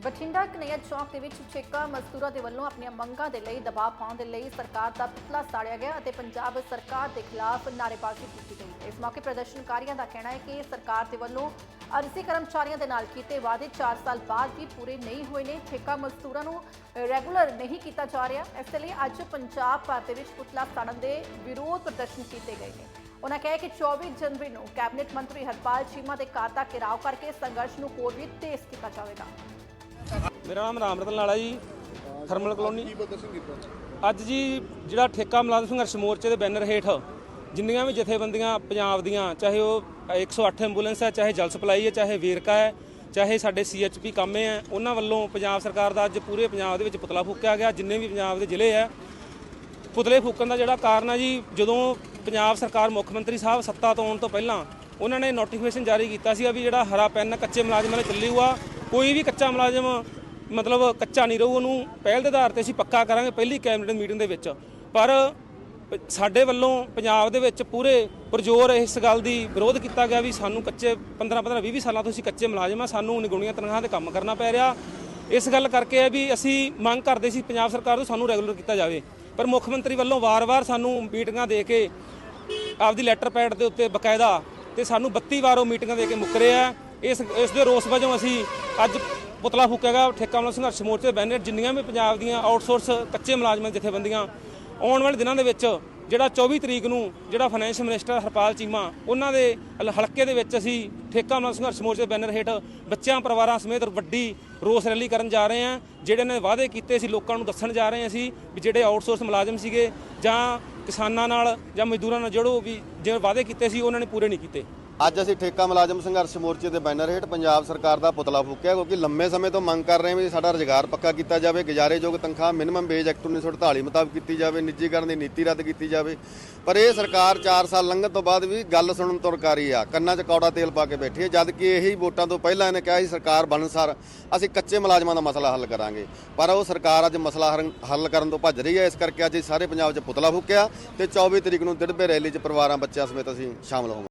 ਬਠਿੰਡਾ ਕਨਈਆ ਚੌਕ ਦੇ ਵਿੱਚ ਠੇਕਾ ਮਜ਼ਦੂਰਾਂ ਦੇ ਵੱਲੋਂ ਆਪਣੀਆਂ ਮੰਗਾਂ ਦੇ ਲਈ ਦਬਾਅ ਪਾਉਣ ਦੇ ਲਈ ਸਰਕਾਰ ਦਾ ਪੁਤਲਾ ਸਾੜਿਆ ਗਿਆ ਅਤੇ ਪੰਜਾਬ ਸਰਕਾਰ ਦੇ ਖਿਲਾਫ ਨਾਅਰੇਬਾਜ਼ੀ ਕੀਤੀ ਗਈ। ਇਸ ਮੌਕੇ ਪ੍ਰਦਰਸ਼ਨਕਾਰੀਆਂ ਦਾ ਕਹਿਣਾ ਹੈ ਕਿ ਸਰਕਾਰ ਦੇ ਵੱਲੋਂ ਅਰਜ਼ੀ ਕਰਮਚਾਰੀਆਂ ਦੇ ਨਾਲ ਕੀਤੇ ਵਾਅਦੇ 4 ਸਾਲ ਬਾਅਦ ਵੀ ਪੂਰੇ ਨਹੀਂ ਹੋਏ ਨੇ। ਠੇਕਾ ਮਜ਼ਦੂਰਾਂ ਨੂੰ ਰੈਗੂਲਰ ਨਹੀਂ ਕੀਤਾ ਜਾ ਰਿਹਾ। ਇਸ ਲਈ ਅੱਜ ਪੰਜਾਬ ਭਰ ਦੇ ਵਿੱਚ ਪੁਤਲਾ ਸਾੜਨ ਦੇ ਵਿਰੋਧ ਪ੍ਰਦਰਸ਼ਨ ਕੀਤੇ ਗਏ ਨੇ। ਉਹਨਾਂ ਕਿਹਾ ਕਿ 24 ਜਨਵਰੀ ਨੂੰ ਕੈਬਨਿਟ ਮੰਤਰੀ ਹਰਪਾਲ ਚੀਮਾ ਦੇ ਘਰ ਦਾ ਘਿਰਾਓ ਕਰਕੇ ਸੰਘਰਸ਼ ਨੂੰ ਹੋਰ ਵੀ ਤੇਜ਼ ਕੀਤਾ ਜਾਵੇਗਾ। ਮੇਰਾ ਨਾਮ ਰਾਮ ਰਤਨ ਲਾਲਾ ਜੀ ਥਰਮਲ ਕਲੋਨੀ। ਅੱਜ ਜੀ ਜਿਹੜਾ ਠੇਕਾ ਮੁਲਾਜ਼ਮ ਸੰਘਰਸ਼ ਮੋਰਚੇ ਦੇ ਬੈਨਰ ਹੇਠ ਜਿੰਨੀਆਂ ਵੀ ਜਥੇਬੰਦੀਆਂ ਪੰਜਾਬ ਦੀਆਂ ਚਾਹੇ ਉਹ 108 ਐਂਬੂਲੈਂਸ ਹੈ ਚਾਹੇ ਜਲ ਸਪਲਾਈ ਹੈ ਚਾਹੇ ਵੇਰਕਾ ਹੈ ਚਾਹੇ ਸਾਡੇ ਸੀਐਚਪੀ ਕਾਮੇ ਹੈ ਉਹਨਾਂ ਵੱਲੋਂ ਪੰਜਾਬ ਸਰਕਾਰ ਦਾ ਅੱਜ ਪੂਰੇ ਪੰਜਾਬ ਦੇ ਵਿੱਚ ਪੁਤਲਾ ਫੂਕਿਆ ਗਿਆ। ਜਿੰਨੇ ਵੀ ਪੰਜਾਬ ਦੇ ਜ਼ਿਲ੍ਹੇ ਹੈ ਪੁਤਲੇ ਫੂਕਣ ਦਾ ਜਿਹੜਾ ਕਾਰਨ ਹੈ ਜੀ ਜਦੋਂ ਪੰਜਾਬ ਸਰਕਾਰ ਮੁੱਖ ਮੰਤਰੀ ਸਾਹਿਬ ਸੱਤਾ ਤੋਂ ਆਉਣ ਤੋਂ ਪਹਿਲਾਂ ਉਹਨਾਂ ਨੇ ਨੋਟੀਫਿਕੇਸ਼ਨ ਜਾਰੀ ਕੀਤਾ ਸੀ ਵੀ ਜਿਹੜਾ ਹਰਾ ਪੈਨ ਕੱਚੇ ਮੁਲਾਜ਼ਮਾਂ ਲਈ ਚੱਲੀ ਹੋਆ ਕੋਈ ਵੀ ਕੱਚਾ ਮੁਲਾਜ਼ਮ, ਮਤਲਬ ਕੱਚਾ ਨਹੀਂ ਰਹੂ, ਉਹਨੂੰ ਪਹਿਲ ਦੇ ਆਧਾਰ ਤੇ ਅਸੀਂ ਪੱਕਾ ਕਰਾਂਗੇ ਪਹਿਲੀ ਕੈਬਨਿਟ ਮੀਟਿੰਗ ਦੇ ਵਿੱਚ। ਪਰ ਪ- ਸਾਡੇ ਵੱਲੋਂ ਪੰਜਾਬ ਦੇ ਵਿੱਚ ਪੂਰੇ ਪ੍ਰਜੋਰ ਇਸ ਗੱਲ ਦੀ ਵਿਰੋਧ ਕੀਤਾ ਗਿਆ ਵੀ ਸਾਨੂੰ ਕੱਚੇ 15 15 20 ਸਾਲਾਂ ਤੋਂ ਅਸੀਂ ਕੱਚੇ ਮੁਲਾਜ਼ਮ ਆ, ਸਾਨੂੰ ਨਿਗੁਣੀਆਂ ਤਨਖਾਹਾਂ ਤੇ ਕੰਮ ਕਰਨਾ ਪੈ ਰਿਹਾ। ਇਸ ਗੱਲ ਕਰਕੇ ਹੈ ਵੀ ਅਸੀਂ ਮੰਗ ਕਰਦੇ ਸੀ ਪੰਜਾਬ ਸਰਕਾਰ ਤੋਂ ਸਾਨੂੰ ਰੈਗੂਲਰ ਕੀਤਾ ਜਾਵੇ। ਪਰ ਮੁੱਖ ਮੰਤਰੀ ਵੱਲੋਂ ਵਾਰ-ਵਾਰ ਸਾਨੂੰ ਮੀਟਿੰਗਾਂ ਦੇ ਕੇ ਆਪਦੀ ਲੈਟਰ ਪੈਡ ਦੇ ਉੱਤੇ ਬਕਾਇਦਾ ਤੇ ਸਾਨੂੰ 32 ਵਾਰ ਉਹ ਮੀਟਿੰਗਾਂ ਦੇ ਕੇ ਮੁੱਕਰੇ ਆ। ਇਸ ਇਸ ਦੇ ਰੋਸ ਵਜੋਂ ਅਸੀਂ ਅੱਜ ਪੁਤਲਾ ਫੂਕੇਗਾ ਠੇਕਾ ਮੁਲਾਜ਼ਮ ਸੰਘਰਸ਼ ਮੋਰਚੇ ਦੇ ਬੈਨਰ ਜਿੰਨੀਆਂ ਵੀ ਪੰਜਾਬ ਦੀਆਂ ਆਊਟਸੋਰਸ ਕੱਚੇ ਮੁਲਾਜ਼ਮਾਂ ਦੀਆਂ ਜਥੇਬੰਦੀਆਂ, ਆਉਣ ਵਾਲੇ ਦਿਨਾਂ ਦੇ ਵਿੱਚ ਜਿਹੜਾ 24 ਤਰੀਕ ਨੂੰ ਜਿਹੜਾ ਫਾਈਨੈਂਸ ਮਿਨਿਸਟਰ ਹਰਪਾਲ ਚੀਮਾ, ਉਹਨਾਂ ਦੇ ਹਲਕੇ ਦੇ ਵਿੱਚ ਅਸੀਂ ਠੇਕਾ ਮੁਲਾਜ਼ਮ ਸੰਘਰਸ਼ ਮੋਰਚੇ ਦੇ ਬੈਨਰ ਹੇਠ ਬੱਚਿਆਂ, ਪਰਿਵਾਰਾਂ ਸਮੇਤ ਵੱਡੀ ਰੋਸ ਰੈਲੀ ਕਰਨ ਜਾ ਰਹੇ ਹਾਂ, ਜਿਹੜੇ ਨੇ ਵਾਅਦੇ ਕੀਤੇ ਸੀ, ਲੋਕਾਂ ਨੂੰ ਦੱਸਣ ਜਾ ਰਹੇ ਹਾਂ ਅਸੀਂ ਵੀ ਜਿਹੜੇ ਆਊਟਸੋਰਸ ਮੁਲਾਜ਼ਮ ਸੀਗੇ ਜਾਂ ਕਿਸਾਨਾਂ ਨਾਲ ਜਾਂ ਮਜ਼ਦੂਰਾਂ ਨਾਲ ਜਿਹੜੋ ਵੀ ਜਿਹੜੇ ਵਾਅਦੇ ਕੀਤੇ ਸੀ, ਉਹਨਾਂ ਨੇ ਪੂਰੇ ਨਹੀਂ ਕੀਤੇ। ਅੱਜ ਅਸੀਂ ਠੇਕਾ ਮੁਲਾਜ਼ਮ ਸੰਘਰਸ਼ ਮੋਰਚੇ ਦੇ ਬੈਨਰ ਹੇਠ ਪੰਜਾਬ ਸਰਕਾਰ ਦਾ ਪੁਤਲਾ ਫੂਕਿਆ ਕਿਉਂਕਿ ਲੰਮੇ ਸਮੇਂ ਤੋਂ ਮੰਗ ਕਰ ਰਹੇ ਹਾਂ ਵੀ ਸਾਡਾ ਰੁਜ਼ਗਾਰ ਪੱਕਾ ਕੀਤਾ ਜਾਵੇ, ਗੁਜ਼ਾਰੇਯੋਗ ਤਨਖਾਹ ਮਿਨੀਮਮ ਵੇਜ ਐਕਟ 1948 ਮੁਤਾਬਕ ਕੀਤੀ ਜਾਵੇ, ਨਿੱਜੀਕਰਨ ਦੀ ਨੀਤੀ ਰੱਦ ਕੀਤੀ ਜਾਵੇ। ਪਰ ਇਹ ਸਰਕਾਰ 4 ਸਾਲ ਲੰਘਣ ਤੋਂ ਬਾਅਦ ਵੀ ਗੱਲ ਸੁਣਨ ਤੋਂ ਰਕਾਰੀ ਆ। ਕੰਨਾਂ 'ਚ ਕੌੜਾ ਤੇਲ ਪਾ ਕੇ ਬੈਠੀ ਹੈ, ਜਦ ਕਿ ਇਹੀ ਵੋਟਾਂ ਤੋਂ ਪਹਿਲਾਂ ਇਹਨੇ ਕਿਹਾ ਸੀ, ਸਰਕਾਰ ਬਣਨ ਸਾਰ ਅਸੀਂ ਕੱਚੇ ਮੁਲਾਜ਼ਮਾਂ ਦਾ ਮਸਲਾ ਹੱਲ ਕਰਾਂਗੇ। ਪਰ ਉਹ ਸਰਕਾਰ ਅੱਜ ਮਸਲਾ ਹਰਨ- ਹੱਲ ਕਰਨ ਤੋਂ ਭੱਜ ਰਹੀ ਹੈ, ਇਸ ਕਰਕੇ ਅੱਜ ਸਾਰੇ ਪੰਜਾਬ 'ਚ ਪੁਤਲਾ ਫੂਕਿਆ ਤੇ 24 ਤਰੀਕ ਨੂੰ ਦਿੜਬੇ ਰੈਲੀ 'ਚ ਪਰਿਵਾਰਾਂ, ਬੱਚਿਆਂ ਸਮੇਤ ਅਸੀਂ ਸ਼ਾਮਲ ਹੋਵਾਂਗੇ।